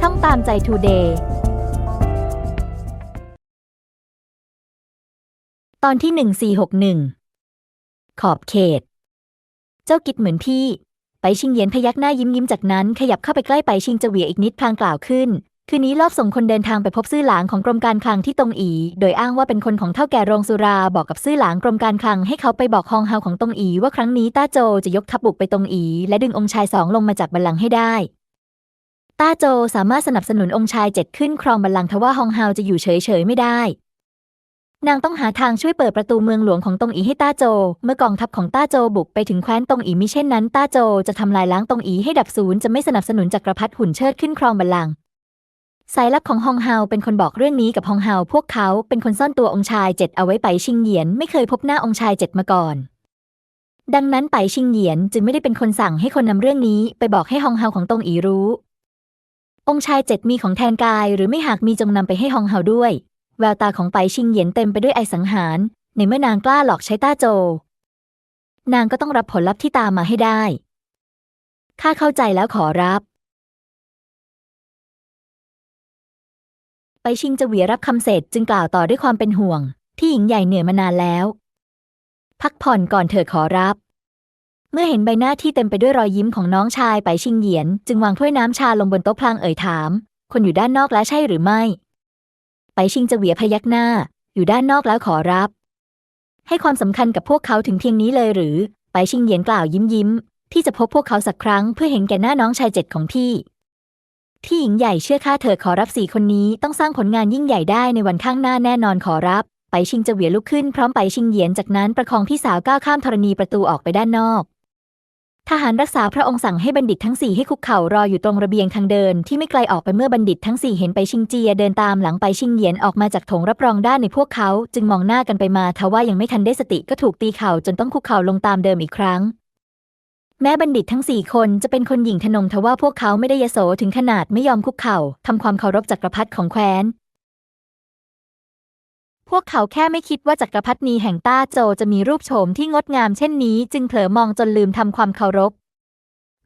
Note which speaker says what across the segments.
Speaker 1: ช่องตามใจทูเดย์ตอนที่ 1461 ขอบเขต เจ้ากิดเหมือนพี่ ไปชิงเยียนพยักหน้ายิ้มยิ้มจากนั้น ขยับเข้าไปใกล้ไปชิงจะเหวียอีกนิดพลางกล่าวขึ้น คืนนี้รอบส่งคนเดินทางไปพบซื่อหลางของกรมการคลังที่ตงอี โดยอ้างว่าเป็นคนของเท่าแก่โรงสุราบอกกับซื่อหลางกรมการคลังให้เขาไปบอกฮองเฮาของตงอี ว่าครั้งนี้ต้าโจจะยกทัพบุกไปตงอี และดึงองค์ชายสองลงมาจากบัลลังก์ให้ได้ ต้าโจสามารถสนับสนุนองค์ชายเจ็ดขึ้นครองบัลลังก์ทว่าฮองเฮาจะอยู่เฉยๆไม่ได้ นางต้องหาทางช่วยเปิดประตูเมืองหลวงของตงอีให้ต้าโจ เมื่อกองทัพของต้าโจบุกไปถึงแคว้นตงอีมิเช่นนั้นต้าโจจะทำลายล้างตงอีให้ดับศูนย์จะไม่สนับสนุนจักรพรรดิหุ่นเชิดขึ้นครองบัลลังก์สายลับของฮองเฮาเป็นคนบอกเรื่องนี้กับฮองเฮาพวกเขาเป็นคนซ่อนตัวองค์ชายเจ็ดเอาไว้ไปชิงเหยียนไม่เคยพบหน้าองค์ชายเจ็ดมาก่อน ดังนั้นไปชิงเหยียนจึงไม่ได้เป็นคนสั่งให้คนนำเรื่องนี้ไปบอกให้ฮองเฮาของตงอีรู้ องค์ชายเจ็ดมีของแทนกาย หรือไม่หากมีจงนำไปให้ฮองเฮาด้วย แววตาของไปชิงเหยียนเต็มไปด้วยไอสังหาร ในเมื่อนางกล้าหลอกใช้ต้าโจ นางก็ต้องรับผลลัพธ์ที่ตามมาให้ได้ข้าเข้าใจแล้วขอรับ ไปชิงจะเหวียรับคำเสร็จจึงกล่าวต่อด้วยความเป็นห่วง ที่หญิงใหญ่เหนื่อยมานานแล้ว พักผ่อนก่อนเถิดขอรับ เมื่อเห็นใบหน้าที่เต็มไปด้วยรอยยิ้มของน้องชายไปชิงเหยียน จึงวางถ้วยน้ำชาลงบนโต๊ะพลางเอ่ยถาม คนอยู่ด้านนอกแล้วใช่หรือไม่ ไปชิงจะเหวียพยักหน้า อยู่ด้านนอกแล้วขอรับ ให้ความสำคัญกับพวกเขาถึงเพียงนี้เลยหรือ ไปชิงเหยียนกล่าวยิ้มยิ้มที่จะพบพวกเขาสักครั้งเพื่อเห็นแก่หน้าน้องชายเจ็ดของพี่ ที่หญิงใหญ่เชื่อข้าเถิดขอรับสี่คนนี้ต้องสร้างผลงานยิ่งใหญ่ได้ในวันข้างหน้าแน่นอนขอรับ ไปชิงจะเหวียลุกขึ้นพร้อมไปชิงเหยียนจากนั้นประคองพี่สาวก้าวข้ามธรณีประตูออกไปด้านนอก ทหารรักษาพระองค์สั่งให้บัณฑิตทั้งสี่ให้คุกเข่ารออยู่ตรงระเบียงทางเดินที่ไม่ไกลออกไปเมื่อบัณฑิตทั้งสี่เห็นไปชิงเจียเดินตามหลังไปชิงเหยียนออกมาจากถงรับรองด้านในพวกเขา จึงมองหน้ากันไปมาทว่ายังไม่ทันได้สติก็ถูกตีเข่าจนต้องคุกเข่าลงตามเดิมอีกครั้ง แม้บัณฑิตทั้งสี่คนจะเป็นคนหญิงทนงทว่าพวกเขาไม่ได้ยโสถึงขนาดไม่ยอมคุกเข่าทำความเคารพจักรพรรดิของแคว้น พวกเขาแค่ไม่คิดว่าจักรพรรดินีแห่งต้าโจจะมีรูปโฉมที่งดงามเช่นนี้ จึงเผลอมองจนลืมทำความเคารพ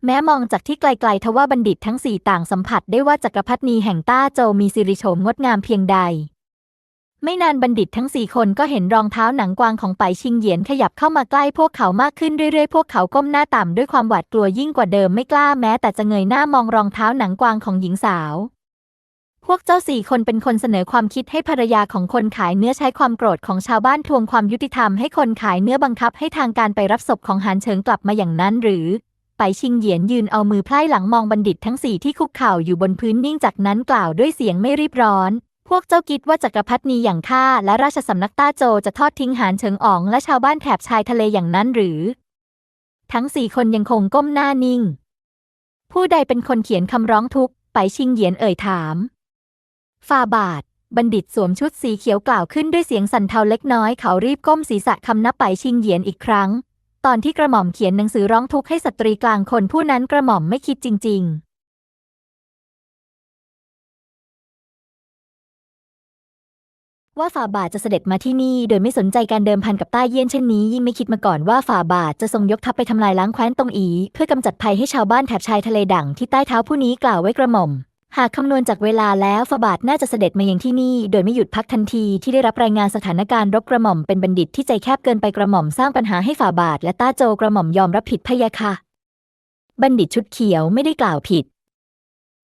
Speaker 1: แม้มองจากที่ไกลๆทว่าบัณฑิตทั้งสี่ต่างสัมผัสได้ว่าจักรพรรดินีแห่งต้าโจมีสิริโฉมงดงามเพียงใด ไม่นานบัณฑิตทั้งสี่คนก็เห็นรองเท้าหนังกวางของไปชิงเหยียนขยับเข้ามาใกล้พวกเขามากขึ้นเรื่อยๆ พวกเขาก้มหน้าต่ำด้วยความหวาดกลัวยิ่งกว่าเดิมไม่กล้าแม้แต่จะเงยหน้ามองรองเท้าหนังกวางของหญิงสาว พวกเจ้าสี่คนเป็นคนเสนอความคิดให้ภรรยาของคนขายเนื้อใช้ความโกรธของชาวบ้านทวงความยุติธรรมให้คนขายเนื้อบังคับให้ทางการไปรับศพของหานเฉิงกลับมาอย่างนั้นหรือ ไปชิงเหยียนยืนเอามือไพร่หลังมองบัณฑิตทั้งสี่ที่คุกเข่าอยู่บนพื้นนิ่งจากนั้นกล่าวด้วยเสียงไม่รีบร้อน พวกเจ้าคิดว่าจักรพรรดินีอย่างข้าและราชสำนักต้าโจจะทอดทิ้งหานเฉิงอ๋องและชาวบ้านแถบชายทะเลอย่างนั้นหรือ ทั้งสี่คนยังคงก้มหน้านิ่ง ผู้ใดเป็นคนเขียนคำร้องทุกข์ไปชิงเหยียนเอ่ยถาม ฟาบาท บัณฑิตสวมชุดสีเขียวกล่าวขึ้นด้วยเสียงสั่นเทาเล็กน้อย เขารีบก้มศีรษะคำนับไปชิงเหยียนอีกครั้ง ตอนที่กระหม่อมเขียนหนังสือร้องทุกข์ให้สตรีกลางคนผู้นั้นกระหม่อมไม่คิดจริง ๆว่าฝ่าบาทจะเสด็จมาที่นี่โดยไม่สนใจการเดิมพันกับต้าเยี่ยนเช่นนี้ ยิ่งไม่คิดมาก่อนว่าฝ่าบาทจะทรงยกทัพไปทำลายล้างแคว้นตรงอี เพื่อกำจัดภัยให้ชาวบ้านแถบชายทะเลดั่งที่ใต้เท้าผู้นี้กล่าวไว้กระหม่อม หากคำนวณจากเวลาแล้วฝ่าบาทน่าจะเสด็จมายังที่นี่ โดยไม่หยุดพักทันทีที่ได้รับรายงานสถานการณ์รบกระหม่อมเป็นบัณฑิตที่ใจแคบเกินไปกระหม่อมสร้างปัญหาให้ฝ่าบาทและต้าโจกระหม่อมยอมรับผิดพะยะค่ะ บัณฑิตชุดเขียวไม่ได้กล่าวผิด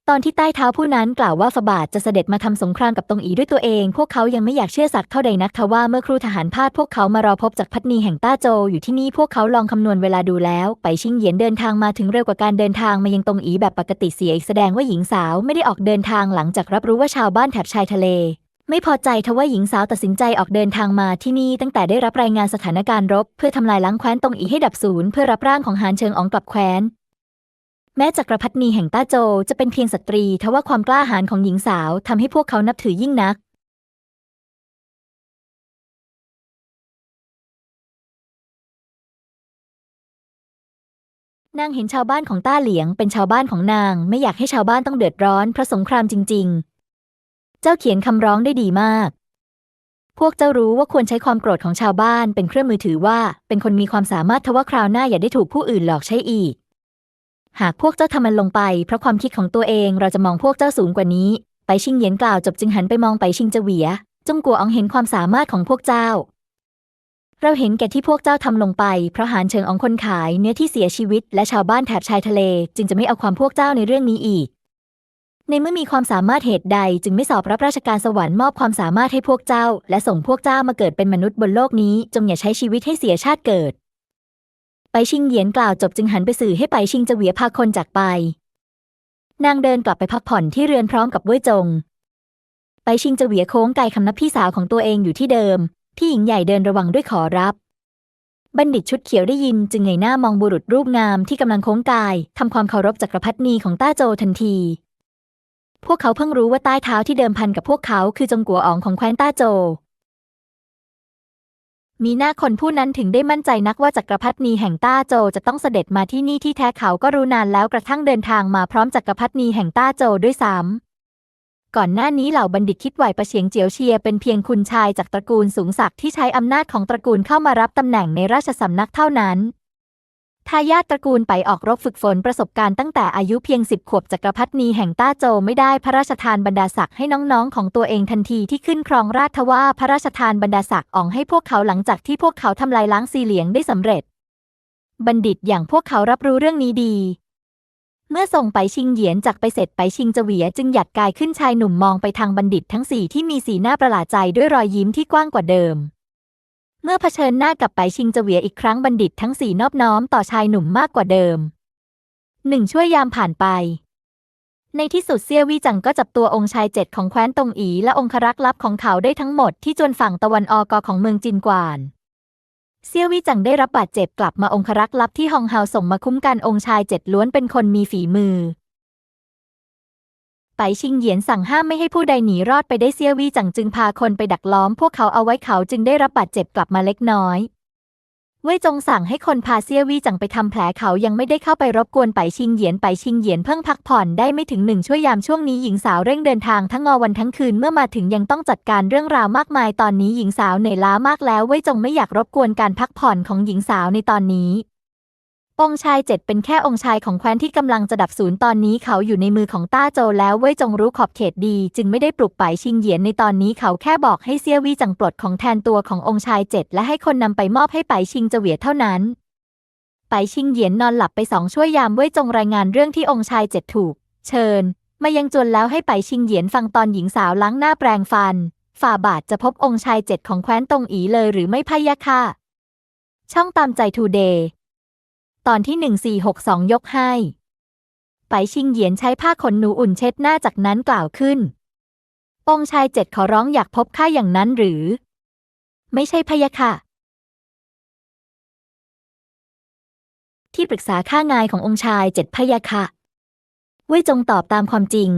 Speaker 1: ตอนที่ใต้เท้าผู้นั้นกล่าวว่าฝาบาทจะเสด็จมาทำสงครามกับตงอีด้วยตัวเอง พวกเขายังไม่อยากเชื่อสักเท่าใดนักทว่าเมื่อครูทหารพาดพวกเขามารอพบจากพัฒนีแห่งต้าโจอยู่ที่นี่พวกเขาลองคำนวณเวลาดูแล้ว ไปชิงเหยียนเดินทางมาถึงเร็วกว่าการเดินทางมายังตงอีแบบปกติเสียอีกแสดงว่าหญิงสาวไม่ได้ออกเดินทางหลังจากรับรู้ว่าชาวบ้านแถบชายทะเลไม่พอใจทว่าหญิงสาวตัดสินใจออกเดินทางมาที่นี่ตั้งแต่ได้รับรายงานสถานการณ์รบ เพื่อทำลายล้างแคว้นตงอีให้ดับศูนย์เพื่อรับร่างของหานเชิงอองกลับแคว้น แม้จักรพรรดินีแห่งต้าโจจะเป็นเพียงสตรี ทว่าความกล้าหาญของหญิงสาวทำให้พวกเขานับถือยิ่งนัก นางเห็นชาวบ้านของต้าเหลียงเป็นชาวบ้านของนาง ไม่อยากให้ชาวบ้านต้องเดือดร้อนเพราะสงครามจริง ๆ เจ้าเขียนคำร้องได้ดีมาก พวกเจ้ารู้ว่าควรใช้ความโกรธของชาวบ้านเป็นเครื่องมือถือว่า เป็นคนมีความสามารถทว่าคราวหน้าอย่าได้ถูกผู้อื่นหลอกใช้อีก หากพวกเจ้าทำมันลงไป เพราะความคิดของตัวเองเราจะมองพวกเจ้าสูงกว่านี้ ไปชิงเหยียนกล่าวจบจึงหันไปมองไปชิงเจเวียจงกัวอองเห็นความสามารถของพวกเจ้า เราเห็นแก่ที่พวกเจ้าทำลงไป เพราะหานเชิงอองคนขายเนื้อที่เสียชีวิต และชาวบ้านแถบชายทะเล จึงจะไม่เอาความพวกเจ้าในเรื่องนี้อีก ในเมื่อมีความสามารถเหตุใดจึงไม่สอบรับราชการสวรรค์มอบความสามารถให้พวกเจ้า และส่งพวกเจ้ามาเกิดเป็นมนุษย์บนโลกนี้ จงอย่าใช้ชีวิตให้เสียชาติเกิด ไปชิงเหยียนกล่าวจบจึงหันไปสื่อให้ไปชิงเจเหวียพาคนจากไป นางเดินกลับไปพักผ่อนที่เรือนพร้อมกับเว่ยจง ไปชิงเจเหวียโค้งไกลคำนับพี่สาวของตัวเองอยู่ที่เดิม ที่หญิงใหญ่เดินระวังด้วยขอรับ บัณฑิตชุดเขียวได้ยินจึงเงยหน้ามองบุรุษรูปงามที่กำลังโค้งกายทำความเคารพจักรพรรดินีของต้าโจทันที พวกเขาเพิ่งรู้ว่าใต้เท้าที่เดิมพันกับพวกเขาคือจงกัวอ๋องของแคว้นต้าโจ มีหน้าคนผู้นั้นถึงได้มั่นใจนักว่าจักรพรรดินีแห่งต้าโจจะต้องเสด็จมาที่นี่ที่แท้เขาก็รู้นานแล้วกระทั่งเดินทางมาพร้อมจักรพรรดินีแห่งต้าโจด้วยซ้ำก่อนหน้านี้เหล่าบัณฑิตคิดไหวประเฉียงเจียวเชียเป็นเพียงคุณชายจากตระกูลสูงศักดิ์ที่ใช้อำนาจของตระกูลเข้ามารับตำแหน่งในราชสำนักเท่านั้น ทายาทตระกูลไปออกรบฝึกฝนประสบการณ์ตั้งแต่อายุเพียงสิบขวบจักรพรรดินีแห่งต้าโจไม่ได้พระราชทานบรรดาศักดิ์ให้น้องๆ ของตัวเองทันทีที่ขึ้นครองราชทว่าพระราชทานบรรดาศักดิ์อ่องให้พวกเขาหลังจากที่พวกเขาทำลายล้างซีเหลียงได้สำเร็จ บัณฑิตอย่างพวกเขารับรู้เรื่องนี้ดี เมื่อส่งไปชิงเหยียนจากไปเสร็จไปชิงจเวียจึงหยัดกายขึ้นชายหนุ่มมองไปทางบัณฑิตทั้งสี่ที่มีสีหน้าประหลาดใจด้วยรอยยิ้มที่กว้างกว่าเดิม เมื่อเผชิญหน้ากับไปชิงเจเวียอีกครั้งบัณฑิตทั้งสี่นอบน้อมต่อชายหนุ่มมากกว่าเดิม หนึ่งช่วยยามผ่านไป ในที่สุดเซียวี่จังก็จับตัวองค์ชายเจ็ดของแคว้นตงอีและองครักษ์ลับของเขาได้ทั้งหมดที่จวนฝั่งตะวันออกของเมืองจินกวานเซียวี่จังได้รับบาดเจ็บกลับมาองครักษ์ลับที่ฮองเฮาส่งมาคุ้มกันองค์ชายเจ็ดล้วนเป็นคนมีฝีมือ ไปชิงเหยียนสั่งห้ามไม่ให้ผู้ใดหนีรอดไปได้เซียววี่จังจึงพาคนไปดักล้อม พวกเขาเอาไว้เขาจึงได้รับบาดเจ็บกลับมาเล็กน้อยเว่ยจงสั่งให้คนพาเซียวี่จังไปทำแผลเขายังไม่ได้เข้าไปรบกวนไปชิงเหยียนไปชิงเหยียนเพิ่งพักผ่อนได้ไม่ถึงหนึ่งช่วยยามช่วงนี้หญิงสาวเร่งเดินทางทั้งงอวันทั้งคืนเมื่อมาถึงยังต้องจัดการเรื่องราวมากมายตอนนี้หญิงสาวเหนื่อยล้ามากแล้วเว่ยจงไม่อยากรบกวนการพักผ่อนของหญิงสาวในตอนนี้ องชายเจ็ดเป็นแค่องค์ชายของแคว้นที่กำลังจะดับศูนย์ตอนนี้เขาอยู่ในมือของต้าโจแล้วเว่ยจงรู้ขอบเขตดี จึงไม่ได้ปลุกไปชิงเหยียนในตอนนี้เขาแค่บอกให้เซี่ยวี่จังปลดของแทนตัวขององค์ชายเจ็ดและให้คนนำไปมอบให้ไปชิงเจเวียเท่านั้นไปชิงเหยียนนอนหลับไปสองชั่วยามเว่ยจงรายงานเรื่องที่องค์ชายเจ็ดถูก เชิญ มายังจวนแล้วให้ไปชิงเหยียนฟังตอนหญิงสาวล้างหน้าแปรงฟัน ฝ่าบาทจะพบองค์ชายเจ็ดของแคว้นตงอีเลยหรือไม่พะยะค่ะช่องตามใจทูเดย์ ตอนที่หนึ่งสี่หกสองยกให้ ไปชิงเหยียนใช้ผ้าขนหนูอุ่นเช็ดหน้าจากนั้นกล่าวขึ้น องชายเจ็ดขอร้องอยากพบข้าอย่างนั้นหรือ ไม่ใช่พะยะค่ะ ที่ปรึกษาข้างายขององค์ชายเจ็ดพะยะค่ะเว่ยจงตอบตามความจริง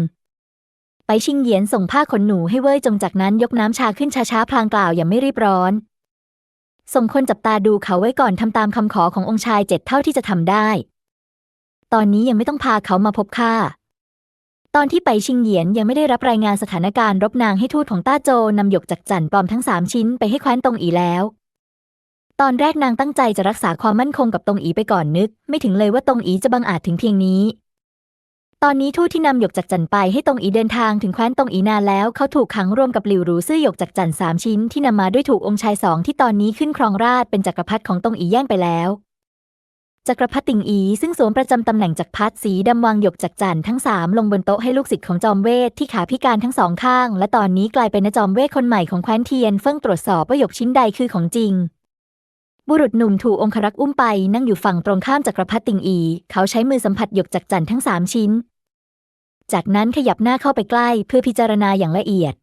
Speaker 1: ไปชิงเหยียนส่งผ้าขนหนูให้เว่ยจงจากนั้นยกน้ำชาขึ้นช้าๆพลางกล่าวอย่างไม่รีบร้อน ส่งคนจับตาดูเขาไว้ก่อนทำตามคำขอขององค์ชายเจ็ดเท่าที่จะทำได้ ตอนนี้ยังไม่ต้องพาเขามาพบข้า ตอนที่ไปชิงเหยียนยังไม่ได้รับรายงานสถานการณ์รบนางให้ทูตของต้าโจนำหยกจากจันปลอมทั้งสามชิ้นไปให้แคว้นตรงอีแล้ว ตอนแรกนางตั้งใจจะรักษาความมั่นคงกับตรงอีไปก่อนนึก ไม่ถึงเลยว่าตรงอีจะบังอาจถึงเพียงนี้ ตอนนี้ทูตที่นำหยกจากจันไปให้ตงอีเดินทางถึงแคว้นตงอีนานแล้ว เขาถูกขังรวมกับหลิวหรูซื่อหยกจากจันสามชิ้นที่นำมาด้วยถูกองค์ชายสองที่ตอนนี้ขึ้นครองราชเป็นจักรพรรดิของตงอีแย่งไปแล้วจักรพรรดิติงอีซึ่งสวมประจำตำแหน่งจักรพรรดิสีดำวางหยกจากจันทั้งสามลงบนโต๊ะให้ลูกศิษย์ของจอมเวทที่ขาพิการทั้งสองข้าง และตอนนี้กลายเป็นนจอมเวทคนใหม่ของแคว้นเทียนเฟิ่งตรวจสอบว่าหยกชิ้นใดคือของจริง บุรุษหนุ่มถูกองครักษ์อุ้มไปนั่งอยู่ฝั่งตรงข้ามจักรพรรดิติงอี เขาใช้มือสัมผัสหยกจากจันทั้งสามชิ้น จากนั้นขยับหน้าเข้าไปใกล้เพื่อพิจารณาอย่างละเอียด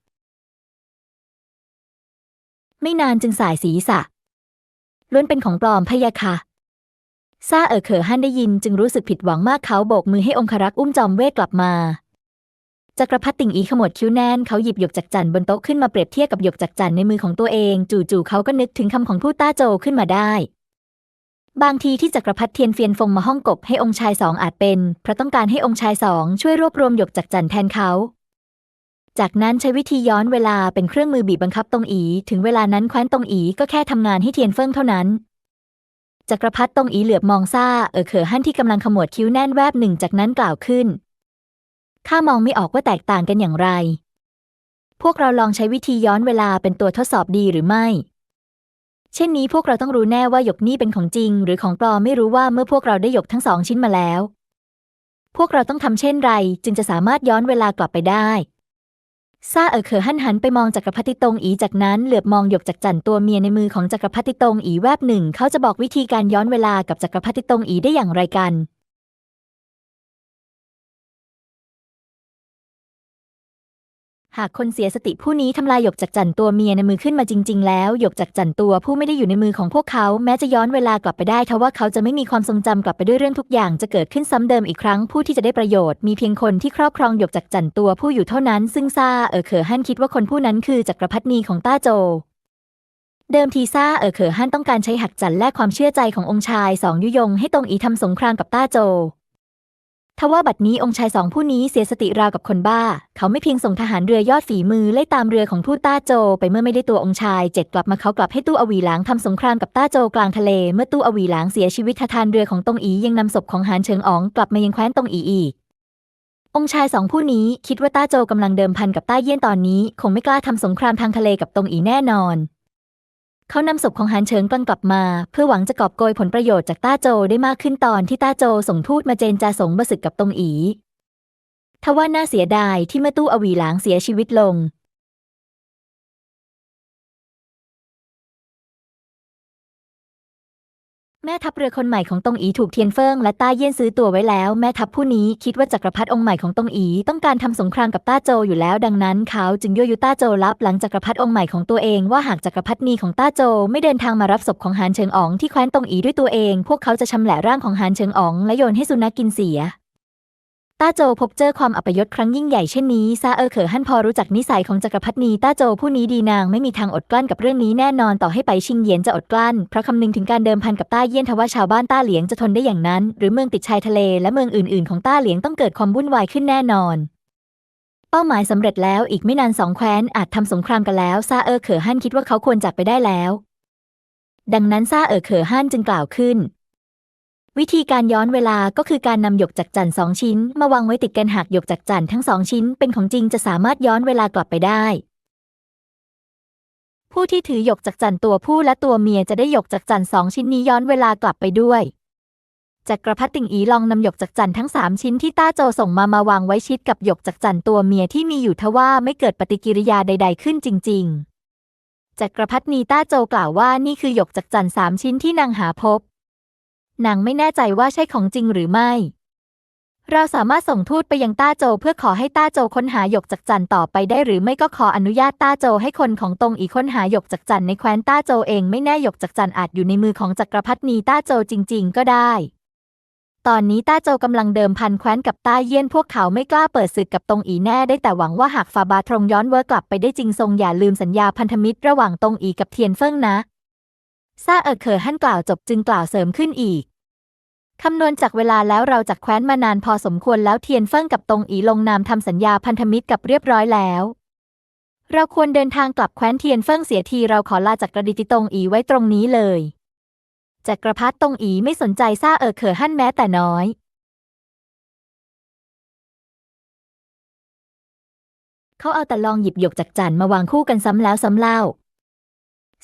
Speaker 1: ไม่นานจึงสายศีรษะล้วนเป็นของปลอมพะยะค่ะซาเอ๋อเขอฮั่นได้ยินจึงรู้สึกผิดหวังมากเขาโบกมือให้องครักษ์อุ้มจอมเวทกลับมาจักรพรรดิติงอีขมวดคิ้วแน่นเขาหยิบหยกจักจั่นบนโต๊ะขึ้นมาเปรียบเทียบกับหยกจักจั่นในมือของตัวเอง จู่ๆเขาก็นึกถึงคำของผู้ต้าโจขึ้นมาได้ บางทีที่จักรพรรดิเทียนเฟียนฟงมาห้องกบให้องค์ชายสองอาจเป็น เพราะต้องการให้องค์ชายสองช่วยรวบรวมหยกจักจันแทนเขา จากนั้นใช้วิธีย้อนเวลาเป็นเครื่องมือบีบบังคับตรงอี ถึงเวลานั้นแคว้นตรงอีก็แค่ทำงานให้เทียนเฟิงเท่านั้น จักรพรรดิตรงอีเหลือบมองซ่าเออเขอฮั่นที่กำลังขมวดคิ้วแน่นแวบหนึ่งจากนั้นกล่าวขึ้น ข้ามองไม่ออกว่าแตกต่างกันอย่างไร พวกเราลองใช้วิธีย้อนเวลาเป็นตัวทดสอบดีหรือไม่ เช่นนี้พวกเราต้องรู้แน่ว่าหยกนี่เป็นของจริง หรือของปลอมไม่รู้ว่าเมื่อพวกเราได้หยกทั้งสองชิ้นมาแล้ว พวกเราต้องทำเช่นไร จึงจะสามารถย้อนเวลากลับไปได้ซาเอ๋อเขอหันหันไปมองจักรพรรดิตงอีจากนั้นเหลือบมองหยกจากจันตัวเมียในมือของจักรพรรดิตงอีแวบหนึ่ง เขาจะบอกวิธีการย้อนเวลากับจักรพรรดิตงอีได้อย่างไรกัน หากคนเสียสติผู้นี้ทำลายหยกจากจันตัวเมียในมือขึ้นมาจริง ๆ แล้วหยกจากจันตัวผู้ไม่ได้อยู่ในมือของพวกเขาแม้จะย้อนเวลากลับไปได้ทว่าเขาจะไม่มีความทรงจำกลับไปด้วยเรื่องทุกอย่างจะเกิดขึ้นซ้ำเดิมอีกครั้งผู้ที่จะได้ประโยชน์มีเพียงคนที่ครอบครองหยกจากจันตัวผู้อยู่เท่านั้น ซึ่งซาเออเขอฮั่นคิดว่าคนผู้นั้นคือจักรพรรดินีของต้าโจเดิมทีซ่าเอ๋อเขอฮั่นต้องการใช้หักจันแลกความเชื่อใจขององค์ชายสองยุยงให้ตรงอีทำสงครามกับต้าโจ ทว่าบัดนี้องค์ชายสองผู้นี้เสียสติราวกับคนบ้า เขาไม่เพียงส่งทหารเรือยอดฝีมือไล่ตามเรือของทูตต้าโจ ไปเมื่อไม่ได้ตัวองค์ชายเจ็ดกลับมาเขากลับให้ตู้อวีหลางทำสงครามกับต้าโจกลางทะเลเมื่อตู้อวีหลางเสียชีวิตททานเรือของตงอียังนำศพของหานเฉิงอ๋องกลับมายังแคว้นตงอีอีกองค์ชายสองผู้นี้คิดว่าต้าโจกำลังเดิมพันกับต้าเยี่ยนตอนนี้ คงไม่กล้าทำสงครามทางทะเลกับตงอีแน่นอน เขานำศพของหานเฉิงกลันกลับมา เพื่อหวังจะกอบโกยผลประโยชน์จากต้าโจได้มากขึ้นตอนที่ต้าโจส่งทูตมาเจนจาสงบศึกกับตงอีทว่าน่าเสียดายที่เมื่อตู้อวีหลางเสียชีวิตลง แม่ทัพเรือคนใหม่ของตงอีถูกเทียนเฟิงและต้าเยี่ยนซื้อตัวไว้แล้ว แม่ทัพผู้นี้คิดว่าจักรพรรดิองค์ใหม่ของตงอีต้องการทำสงครามกับต้าโจอยู่แล้ว ดังนั้นเขาจึงยั่วยุต้าโจรับหลังจักรพรรดิองค์ใหม่ของตัวเองว่าหากจักรพรรดินีของต้าโจไม่เดินทางมารับศพของหานเฉิงอ๋องที่แคว้นตงอีด้วยตัวเอง พวกเขาจะชำแหละร่างของหานเฉิงอ๋องและโยนให้สุนัขกินเสีย ต้าโจพบเจอความอัปยศครั้งยิ่งใหญ่เช่นนี้ซาเออเขอฮั่นพอรู้จักนิสัยของจักรพรรดินีต้าโจผู้นี้ดีนางไม่มีทางอดกลั้นกับเรื่องนี้แน่นอนต่อให้ไปชิงเหยียนจะอดกลั้น เพราะคำนึงถึงการเดิมพันกับต้าเยี่ยนทว่าชาวบ้านต้าเหลียงจะทนได้อย่างนั้น หรือเมืองติดชายทะเลและเมืองอื่นๆ ของต้าเหลียงต้องเกิดความวุ่นวายขึ้นแน่นอนเป้าหมายสำเร็จแล้วอีกไม่นานสองแคว้นอาจทำสงครามกันแล้วซาเออเขอฮั่นคิดว่าเขาควรจากไปได้แล้ว ดังนั้นซาเออเขอฮั่นจึงกล่าวขึ้น วิธีการย้อนเวลาก็คือการนำหยกจักจั่นสองชิ้น มาวางไว้ติดกันหากหยกจักจั่นทั้งสองชิ้นเป็นของจริงจะสามารถย้อนเวลากลับไปได้ ผู้ที่ถือหยกจักจั่นตัวผู้และตัวเมียจะได้หยกจักจั่นสองชิ้นนี้ย้อนเวลากลับไปด้วยจักรพรรดิติงอีลองนำหยกจักจั่นทั้งสามชิ้นที่ต้าโจส่งมามาวางไว้ชิดกับหยกจักจั่นตัวเมียที่มีอยู่ทว่าไม่เกิดปฏิกิริยาใด ๆ ขึ้นจริง ๆ จักรพรรดินีต้าโจกล่าวว่านี่คือหยกจักจั่นสามชิ้นที่นางหาพบ นางไม่แน่ใจว่าใช่ของจริงหรือไม่ เราสามารถส่งทูตไปยังต้าโจเพื่อขอให้ต้าโจค้นหาหยกจักจันต่อไปได้หรือไม่ก็ขออนุญาตต้าโจให้คนของตงอีค้นหาหยกจักจันในแคว้นต้าโจเองไม่แน่หยกจักจันอาจอยู่ในมือของจักรพรรดินีต้าโจจริง ๆ ก็ได้ ตอนนี้ต้าโจกำลังเดิมพันแคว้นกับต้าเยี่ยนพวกเขาไม่กล้าเปิดศึกกับตงอีแน่ได้แต่หวังว่าหากฟาบาทรงย้อนเวอร์กลับไปได้จริงทรงอย่าลืมสัญญาพันธมิตรระหว่างตงอีกับเทียนเฟิงนะ ซาเอ๋อเขอฮั่นกล่าวจบจึงกล่าวเสริมขึ้นอีก คำนวณจากเวลาแล้วเราจากแคว้นมานานพอสมควรแล้วเทียนเฟิ่งกับตงอีลงนามทำสัญญาพันธมิตรกับเรียบร้อยแล้ว เราควรเดินทางกลับแคว้นเทียนเฟิ่งเสียทีเราขอลาจากกระดิติตงอีไว้ตรงนี้เลยจักรพรรดิตงอีไม่สนใจซาเอ๋อเขอหั่นแม้แต่น้อยเขาเอาแต่ลองหยิบหยกจากจันมาวางคู่กันซ้ำแล้วซ้ำเล่า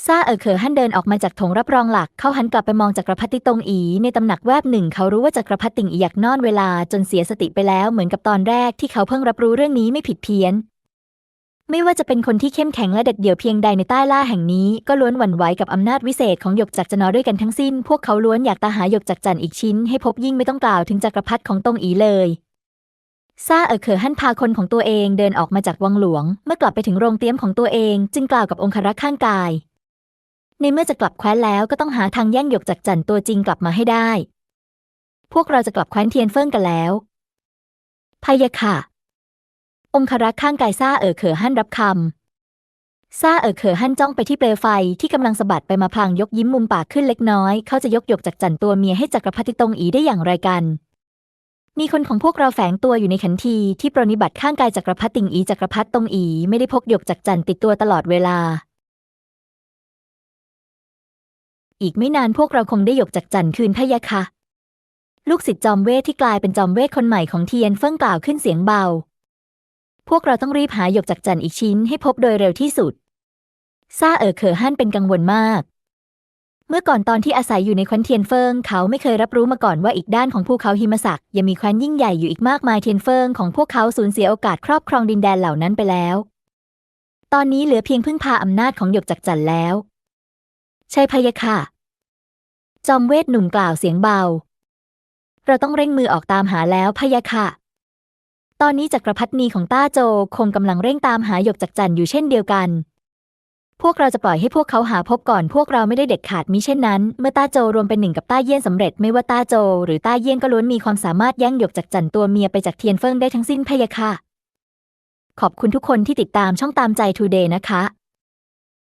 Speaker 1: ซาเอ๋อเขอฮั่นเดินออกมาจากถงรับรองหลัก เขาหันกลับไปมองจักรพรรดิตงอีในตำหนักแวบหนึ่ง เขารู้ว่าจักรพรรดิติงอีอยากนอนเวลาจนเสียสติไปแล้วเหมือนกับตอนแรกที่เขาเพิ่งรับรู้เรื่องนี้ไม่ผิดเพี้ยน ไม่ว่าจะเป็นคนที่เข้มแข็งและเด็ดเดี่ยวเพียงใดในใต้ล่าแห่งนี้ก็ล้วนหวั่นไหวกับอำนาจวิเศษของหยกจักรจะนอด้วยกันทั้งสิ้น พวกเขาล้วนอยากตาหาหยกจักรจันอีกชิ้นให้พบยิ่งไม่ต้องกล่าวถึงจักรพรรดิของตงอีเลยซาเอ๋อเขอฮั่นพาคนของตัวเองเดินออกมาจากวังหลวง เมื่อกลับไปถึงโรงเตี้ยมของตัวเอง จึงกล่าวกับองครักษ์ข้างกาย ในเมื่อจะกลับแคว้นแล้วก็ต้องหาทางแย่งหยกจากจันตัวจริงกลับมาให้ได้ พวกเราจะกลับแคว้นเทียนเฟิ่งกันแล้วพายะค่ะ องครักษ์ข้างกายซาเอ๋อเขอฮั่นรับคำซาเอ๋อเขอฮั่นจ้องไปที่เปลวไฟที่กำลังสะบัดไปมาพลางยกยิ้มมุมปากขึ้นเล็กน้อย เขาจะยกหยกจากจันตัวเมียให้จักรพรรดิตงอีได้อย่างไรกันมีคนของพวกเราแฝงตัวอยู่ในขันทีที่ปรนิบัติข้างกายจักรพรรดิติงอีจักรพรรดิตงอีไม่ได้พกหยกจากจันติดตัวตลอดเวลา อีกไม่นานพวกเราคงได้หยกจากจันคืนพะยะค่ะ ลูกศิษย์จอมเวทที่กลายเป็นจอมเวทคนใหม่ของเทียนเฟิ่งกล่าวขึ้นเสียงเบา พวกเราต้องรีบหาหยกจากจันอีกชิ้นให้พบโดยเร็วที่สุด ซาเอ๋อเขอฮั่นเป็นกังวลมาก เมื่อก่อนตอนที่อาศัยอยู่ในแคว้นเทียนเฟิงเขาไม่เคยรับรู้มาก่อนว่าอีกด้านของภูเขาหิมศักดิ์ยังมีแคว้นยิ่งใหญ่อยู่อีกมากมายเทียนเฟิงของพวกเขาสูญเสียโอกาสครอบครองดินแดนเหล่านั้นไปแล้ว ตอนนี้เหลือเพียงพึ่งพาอำนาจของหยกจักจันแล้ว ใช่พะยะค่ะ จอมเวทหนุ่มกล่าวเสียงเบา เราต้องเร่งมือออกตามหาแล้วพะยะค่ะ ตอนนี้จักรพรรดินีของต้าโจคงกำลังเร่งตามหาหยกจักจันอยู่เช่นเดียวกัน พวกเราจะปล่อยให้พวกเขาหาพบก่อนพวกเราไม่ได้เด็ดขาดมิเช่นนั้น เมื่อต้าโจรวมเป็นหนึ่งกับต้าเยี่ยนสำเร็จไม่ว่าต้าโจ หรือต้าเยี่ยนก็ล้วนมีความสามารถแย่งหยกจักจันตัวเมียไปจากเทียนเฟิงได้ทั้งสิ้นพะยะค่ะขอบคุณทุกคนที่ติดตามช่องตามใจทูเดย์นะคะ